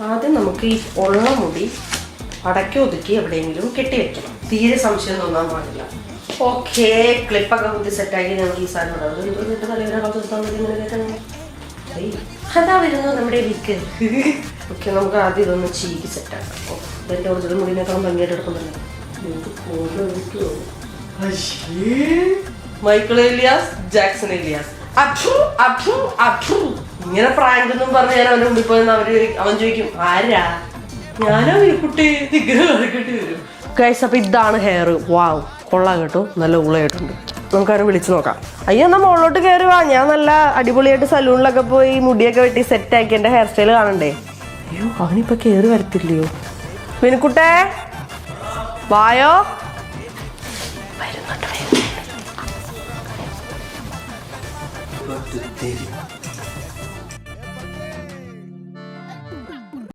ആദ്യം നമുക്ക് ഈ ഉള്ള മുടി അടക്കി ഒതുക്കി എവിടെയെങ്കിലും കെട്ടിവെക്കണം തീരെ സംശയം തോന്നാൻ പാടില്ല. ഓക്കെ ക്ലിപ്പൊക്കെ കുത്തി സെറ്റാക്കി നമുക്ക് ഈ സാധനം. അത് വരുന്നത് നമ്മുടെ വിക്ക്. ഓക്കെ നമുക്ക് ആദ്യം ഇതൊന്ന് ചീക്ക് സെറ്റാക്കാം ഇതെന്റെ ഒറിജിനൽ മുടിനേക്കാളും ഭംഗിയായിട്ട് എടുക്കുന്നുണ്ട്. മൈക്കിൾ എലിയാസ് ജാക്സൺ എലിയാസ് അഭു അഭു അഠു ഇങ്ങനെ പ്രാങ്ക് എന്നും പറഞ്ഞ് ഞാൻ അവന്റെ മുമ്പിൽ പോയി അവർ അവൻ ചോദിക്കും ആരാ? ഞാനോ കുട്ടി കളിക്കേണ്ടി വരും. ഗൈസ് അപ്പൊ ഇതാണ് ഹെയർ വാവ് കൊള്ളാം കേട്ടോ. നല്ല ഉള്ളയായിട്ടുണ്ട് നമുക്കവരെ വിളിച്ചു നോക്കാം. അയ്യോ എന്നാ മുകളിലോട്ട് കയറി വാ. ഞാൻ നല്ല അടിപൊളിയായിട്ട് സലൂണിലൊക്കെ പോയി മുടിയൊക്കെ വെട്ടി സെറ്റ് ആക്കി എന്റെ ഹെയർ സ്റ്റൈൽ കാണണ്ടേ? അയ്യോ അവനിപ്പോ കയറി വരത്തില്ലയോ? വിനുക്കുട്ടേ വായോ? വരുന്നുണ്ട്.